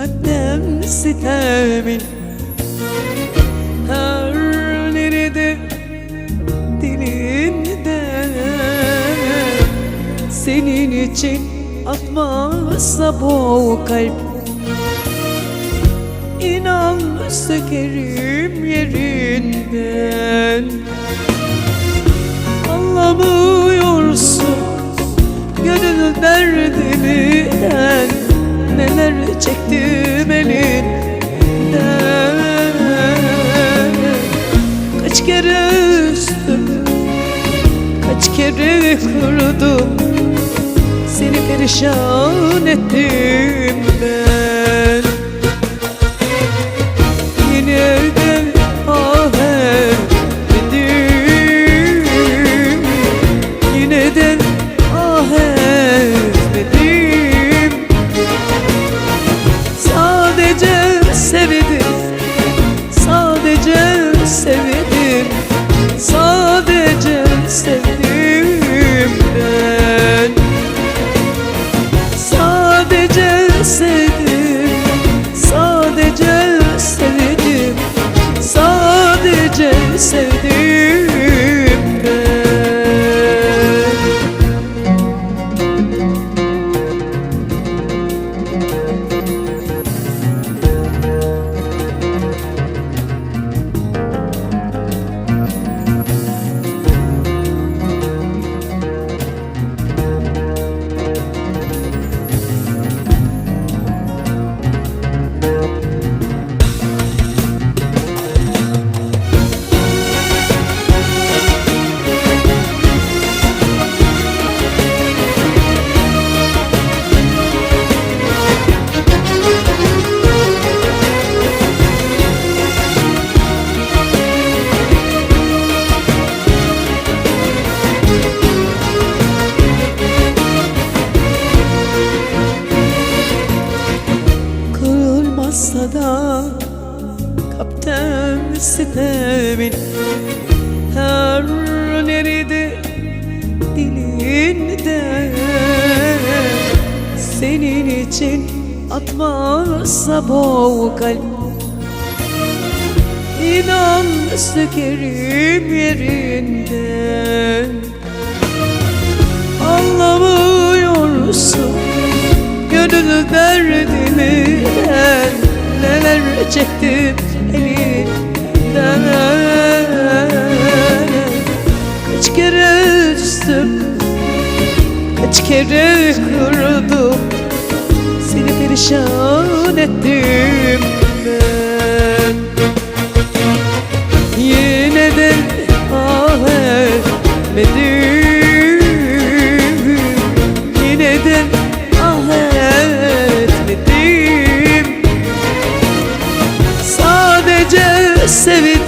mukaddem sitemin Her nerede dilimde Senin için atmazsa bu kalp. İnan sökerim yerinden. Anlamıyorsun gönül derdinden Neler çektim elinden. Kaç kere üstüm Kaç kere kurdum. Seni perişan ettim ben sitemin Her nerede dilinde. Senin için atmazsa bu kalp. İnan sökerim yerinden Anlamıyorsun Gönül derdimden Neler çektim kere kırdım Seni perişan ettim ben. Yine de ah etmedim. Yine de ah etmedim. Sadece sevdim